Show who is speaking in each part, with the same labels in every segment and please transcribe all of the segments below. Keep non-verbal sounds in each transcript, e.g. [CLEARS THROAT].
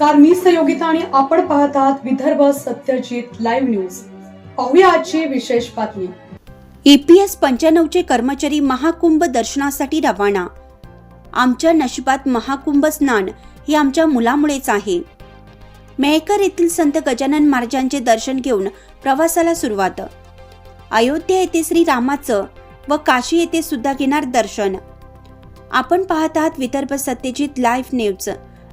Speaker 1: नमस्कार मी सहयोगिता आणि आपण पाहत आहात विदर्भ सत्यजित लाईव्ह न्यूज. पाहूया आजची विशेष बातमी.
Speaker 2: ईपीएस पंच्याण्णवचे कर्मचारी महाकुंभ दर्शनासाठी रवाना. आमच्या नशिबात महाकुंभ स्नान हे आमच्या मुलामुळेच आहे. मेहकर येथील संत गजानन महाराजांचे दर्शन घेऊन प्रवासाला सुरुवात. अयोध्या येथे श्री रामाचं व काशी येथे सुद्धा घेणार दर्शन. आपण पाहत आहात विदर्भ सत्यजित लाईव्ह न्यूज.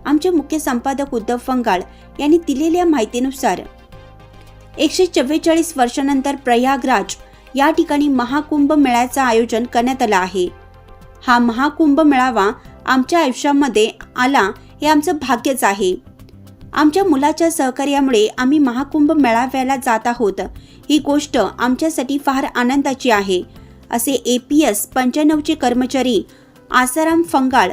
Speaker 2: आमचे मुख्य संपादक उद्धव फंगाळ यांनी दिलेल्या माहितीनुसार एकशे चव्वेचाळीस वर्षानंतर प्रयागराज या ठिकाणी महाकुंभ मेळ्याचं आयोजन करण्यात आलं आहे. हा महाकुंभ मेळावा आमच्या आयुष्यामध्ये आला हे आमचं भाग्यच आहे. आमच्या मुलाच्या सहकार्यामुळे आम्ही महाकुंभ मेळाव्याला जात आहोत. ही गोष्ट आमच्यासाठी फार आनंदाची आहे असे ए पी एस पंच्याण्णवचे कर्मचारी आसाराम फंगाळ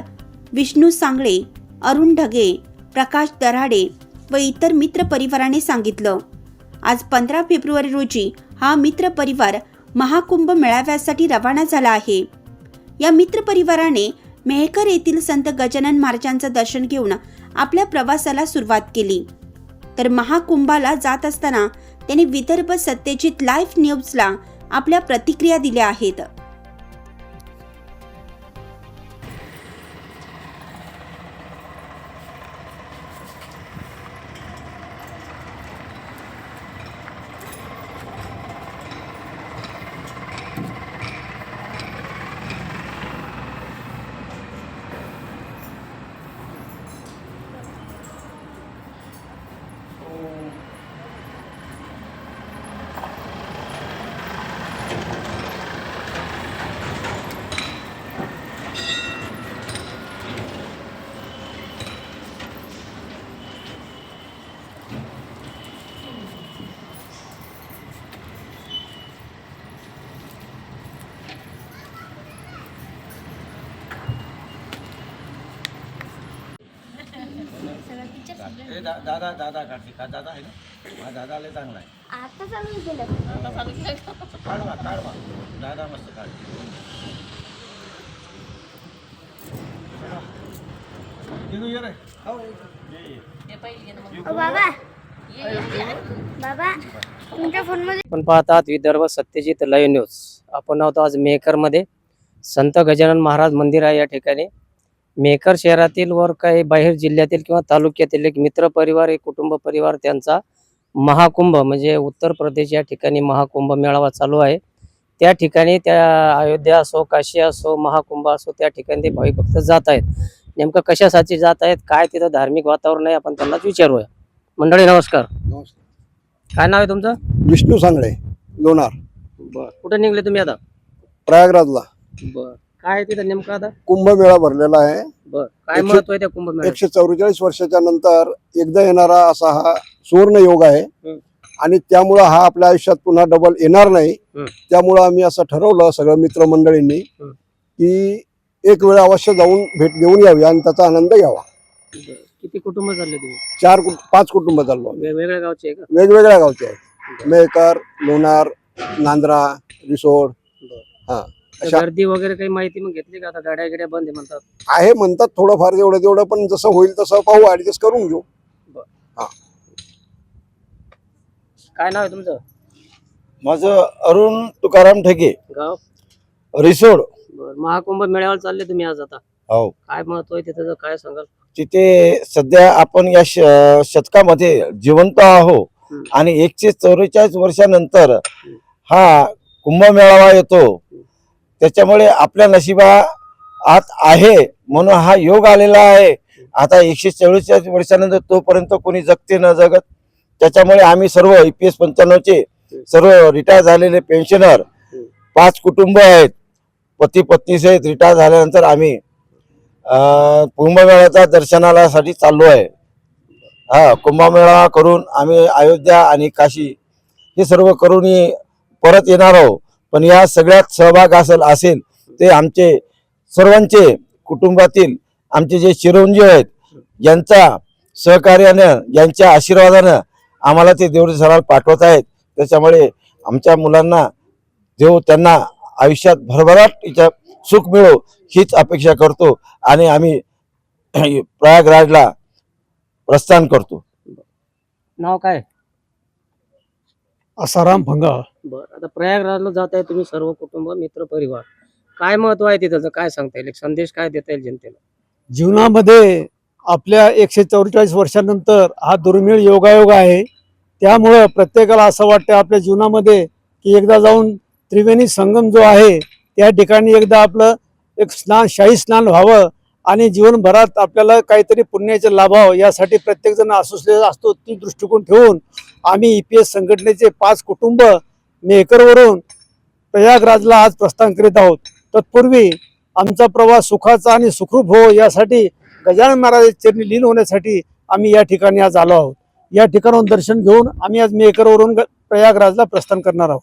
Speaker 2: विष्णू सांगळे अरुण ढगे प्रकाश दराडे व इतर मित्र परिवाराने सांगितलं. आज पंधरा फेब्रुवारी रोजी हा मित्र परिवार महाकुंभ मेळाव्यासाठी रवाना झाला आहे. या मित्र परिवाराने मेहकर येथील संत गजानन महाराजांचं दर्शन घेऊन आपल्या प्रवासाला सुरुवात केली. तर महाकुंभाला जात असताना त्यांनी विदर्भ सत्यजित लाईव्ह न्यूजला आपल्या प्रतिक्रिया दिल्या आहेत.
Speaker 3: दा- दादा दादा काढते का दादा आहे ना? हा दादा लय चांगला आहे.
Speaker 4: आता चालू केलं.
Speaker 3: काढवा काढवा. दादा मस्त काढते. दिनू ये रे. हो, ये, ये.
Speaker 4: ओ बाबा. बाबा तुमच्या फोनमध्ये
Speaker 5: आपण पाहतात विदर्भ सत्यजित लाईव्ह न्यूज आपण आहोत आज मेहकरमध्ये. संत गजानन महाराज मंदिर आहे या ठिकाणी. मेहकर शहरातील वर काही बाहेर जिल्ह्यातील किंवा तालुक्यातील एक मित्र परिवार एक कुटुंब परिवार त्यांचा महाकुंभ म्हणजे उत्तर प्रदेश या ठिकाणी महाकुंभ मेळावा चालू आहे. त्या ठिकाणी त्या अयोध्या असो काशी असो महाकुंभ असो त्या ठिकाणी ते भाविक भक्त जात आहेत. नेमकं कशासाठी जात आहेत? काय तिथं धार्मिक वातावरण आहे? आपण त्यांनाच विचारूया. मंडळी नमस्कार. काय नाव आहे तुमचं?
Speaker 6: विष्णू सांगळे लोणार.
Speaker 5: बर. कुठे निघले तुम्ही आता?
Speaker 6: प्रयागराजला.
Speaker 5: बर. काय तिथं नेमकं आता?
Speaker 6: कुंभमेळा भरलेला आहे.
Speaker 5: बर काय
Speaker 6: एकशे-
Speaker 5: महत्त्व आहे त्या कुंभमेळ्यात
Speaker 6: एकशे चौवेचाळीस वर्षाच्या नंतर एकदा येणारा असा हा सुवर्ण योग आहे.
Speaker 5: हम्म.
Speaker 6: आणि त्यामुळं हा आपल्या आयुष्यात पुन्हा डबल येणार नाही.
Speaker 5: हम्म.
Speaker 6: त्यामुळं आम्ही असं ठरवलं सगळं मित्रमंडळींनी
Speaker 5: हम्म.
Speaker 6: की एक वेळ अवश्य जाऊन भेट देऊन यावी आणि त्याचा आनंद घ्यावा.
Speaker 5: बर. किती कुटुंब चालले तुम्ही?
Speaker 6: चार कुट- पाच कुटुंब चाललो आम्ही.
Speaker 5: वेगवेगळ्या गावचे आहे का?
Speaker 6: वेगवेगळ्या गावचे आहेत. मेहकर लोणार नांद्रा रिसोड. हा.
Speaker 5: तर
Speaker 6: अशा
Speaker 5: गर्दी वगैरे काही माहिती मग घेतली का? आता गाड्या गिड्या बंद आहे म्हणतात.
Speaker 6: आहे म्हणतात थोडंफार तेवढं तेवढं पण जसं होईल तसं पाहू ऍडजस्ट करून घेऊ.
Speaker 5: काय नाव आहे तुमचं?
Speaker 3: माझं अरुण तुकाराम ठेके.
Speaker 5: गाव?
Speaker 3: रिसोड.
Speaker 5: बर. महाकुंभ मेळ्यावर चालले तुम्ही आज आता.
Speaker 3: हो.
Speaker 5: काय महत्त्व आहे तिथं? काय सांगाल?
Speaker 3: तिथे सध्या आपण या श- शतकामध्ये जिवंत आहो.
Speaker 5: हम्म.
Speaker 3: आणि एकशे चौवेचाळीस वर्षानंतर हा कुंभमेळावा येतो. त्याच्यामुळे आपल्या नशिबा आत आहे म्हणून हा योग आलेला आहे. आता एकशे चौवेचाळीस वर्षानंतर तोपर्यंत कोणी जगते न जगत. त्याच्यामुळे आम्ही सर्व ई पी एस पंच्याण्णवचे सर्व रिटायर झालेले पेन्शनर पाच कुटुंब आहेत. पती पत्नी सहित रिटायर झाल्यानंतर आम्ही कुंभमेळ्याच्या दर्शनालासाठी चाललो आहे. हा कुंभमेळा करून आम्ही अयोध्या आणि काशी हे सर्व करूनही परत येणार आहोत. पण या सगळ्यात सहभाग असेल असेल ते आमचे सर्वांचे कुटुंबातील आमचे जे चिरंजीव आहेत यांचा सहकार्यानं यांच्या आशीर्वादानं आम्हाला ते देवळी सराल पाठवत आहेत. त्याच्यामुळे आमच्या मुलांना देव त्यांना आयुष्यात भरभराट इच्या सुख मिळो हीच अपेक्षा करतो आणि आम्ही [CLEARS THROAT] प्रयागराजला प्रस्थान करतो.
Speaker 5: नाव काय?
Speaker 6: असाराम भंगा
Speaker 5: बर आता प्रयागराजला जात आहे तुम्ही सर्व कुटुंब मित्र परिवार. काय महत्त्व आहे तिथं? काय सांगता येईल? एक संदेश काय देता येईल जनतेला?
Speaker 6: जीवनामध्ये आपल्या एकशे चौवेचाळीस वर्षानंतर हा दुर्मिळ योगायोग आहे. त्यामुळं प्रत्येकाला असं वाटतं आपल्या जीवनामध्ये की एकदा जाऊन त्रिवेणी संगम जो आहे त्या ठिकाणी एकदा आपलं एक स्नान शाही स्नान व्हावं आणि जीवनभरात आपल्याला काहीतरी पुण्याचे लाभावं यासाठी प्रत्येकजण असुसलेला असतो ती दृष्टिकोन ठेवून आम्ही ई पी एस संघटनेचे पाच कुटुंब मेहकरवरून प्रयागराजला आज प्रस्थान करीत आहोत. तत्पूर्वी आमचा प्रवास सुखाचा आणि सुखरूप हो यासाठी गजानन महाराज चरणी लीन होण्यासाठी आम्ही या ठिकाणी आज आलो आहोत. या ठिकाणाहून दर्शन घेऊन आम्ही आज मेहकरवरून ग- प्रयागराजला प्रस्थान करणार आहोत.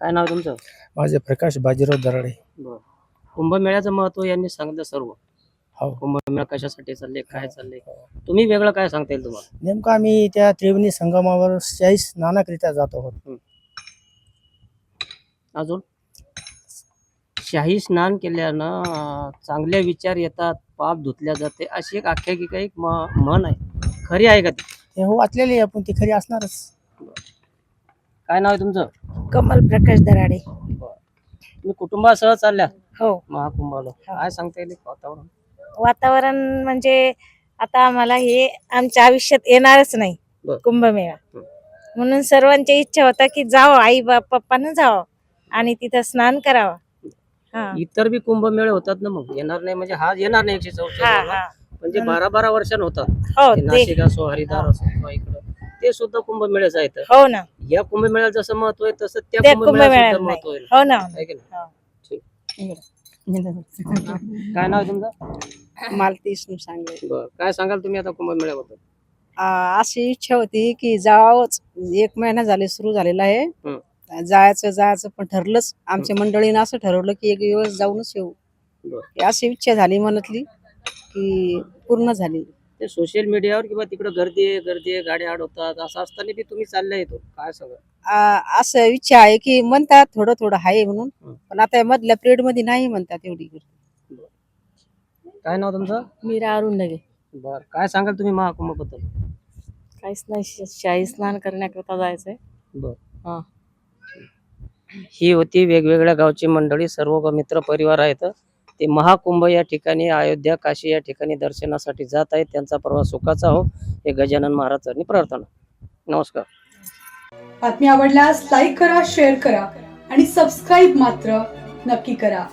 Speaker 5: काय नाव तुमचं?
Speaker 6: माझे प्रकाश बाजीराव दराडे.
Speaker 5: बर. कुंभमेळ्याचं महत्त्व यांनी सांगितलं सर्व.
Speaker 6: हो.
Speaker 5: कुंभमेळा कशासाठी चालले काय चालले? तुम्ही वेगळं काय सांगता येईल तुम्हाला?
Speaker 7: नेमकं आम्ही त्या त्रिवेणी संगमावर शाही स्नानाकरिता जात आहोत.
Speaker 5: अजून? शाही स्नान केल्यानं अं, चांगले विचार येतात पाप धुतल्या जाते अशी एक आख्यायिका एक म- म्हण आहे. खरी आहे का ती?
Speaker 7: हे हो वाचलेली आहे, पण ती खरी असणारच.
Speaker 5: काय नाव आहे तुमचं?
Speaker 8: कमल प्रकाश दराडे.
Speaker 5: तुम्ही कुटुंबासह चालल्या?
Speaker 8: हो.
Speaker 5: महाकुंभाला. काय सांगता येईल वातावरण?
Speaker 8: वातावरण म्हणजे आता आम्हाला हे आमच्या आयुष्यात येणारच नाही.
Speaker 5: बर.
Speaker 8: कुंभमेळा.
Speaker 5: हं.
Speaker 8: म्हणून सर्वांची इच्छा होता की जावं आई बाप पप्पानं जावं आणि तिथं स्नान करावं. हा.
Speaker 5: इतर बी कुंभमेळे होतात ना मग. येणार नाही म्हणजे हा येणार नाही एकशे
Speaker 8: हा हा.
Speaker 5: म्हणजे बारा बारा वर्षांनी होतात.
Speaker 8: हो
Speaker 5: ते नाशिक असो हरिद्वार असो किंवा इकडं. ते सुद्धा कुंभमेळ्याच आहेत.
Speaker 8: हो ना.
Speaker 5: या कुंभमेळ्याला जसं महत्त्व आहे तसं त्या
Speaker 8: त्या
Speaker 5: कुंभमेळ्याला
Speaker 8: कुंभमेळ्याला
Speaker 5: सुद्धा महत्त्व आहे.
Speaker 8: हो ना.
Speaker 5: आहे की नाही? ठीक. काय नाव आहे तुमचं?
Speaker 9: मालती सांगे
Speaker 5: बरं काय सांगाल तुम्ही आता कुंभमेळ्याबद्दल?
Speaker 9: अशी इच्छा होती की जावंच एक महिना झाले सुरू झालेला आहे. जायचं जायचं पण ठरलंच. आमच्या मंडळीनं असं ठरवलं की एक दिवस जाऊनच येऊ. ही अशी इच्छा झाली मनातली की पूर्ण झाली.
Speaker 5: ते सोशल मीडियावर किंवा तिकडे गर्दी आहे गर्दी आहे गाड्या अडवतात असं असताना बी तुम्ही चालले येतो काय सांगा
Speaker 9: आ, असं इच्छा आहे की म्हणतात थोडं थोडं आहे म्हणून. पण आता या मधल्या पिरियडमध्ये नाही म्हणतात एवढी गर्दी.
Speaker 5: काय नाव तुमचं?
Speaker 8: मीरा अरुण लगे.
Speaker 5: बर काय सांगाल तुम्ही महाकुंभबद्दल?
Speaker 8: काहीच नाही शाही स्नान करण्याकरता जायचंय.
Speaker 5: बर.
Speaker 8: हा.
Speaker 5: ही होती वेगवेगळ्या गावची मंडळी सर्व मित्र परिवार आहेत. ते महाकुंभ या ठिकाणी अयोध्या काशी या ठिकाणी दर्शनासाठी जात आहेत. त्यांचा प्रवास सुखाचा हो. हे गजानन महाराजांनी प्रार्थना. नमस्कार.
Speaker 1: बातमी आवडल्यास लाईक करा शेअर करा आणि सबस्क्राईब मात्र नक्की करा.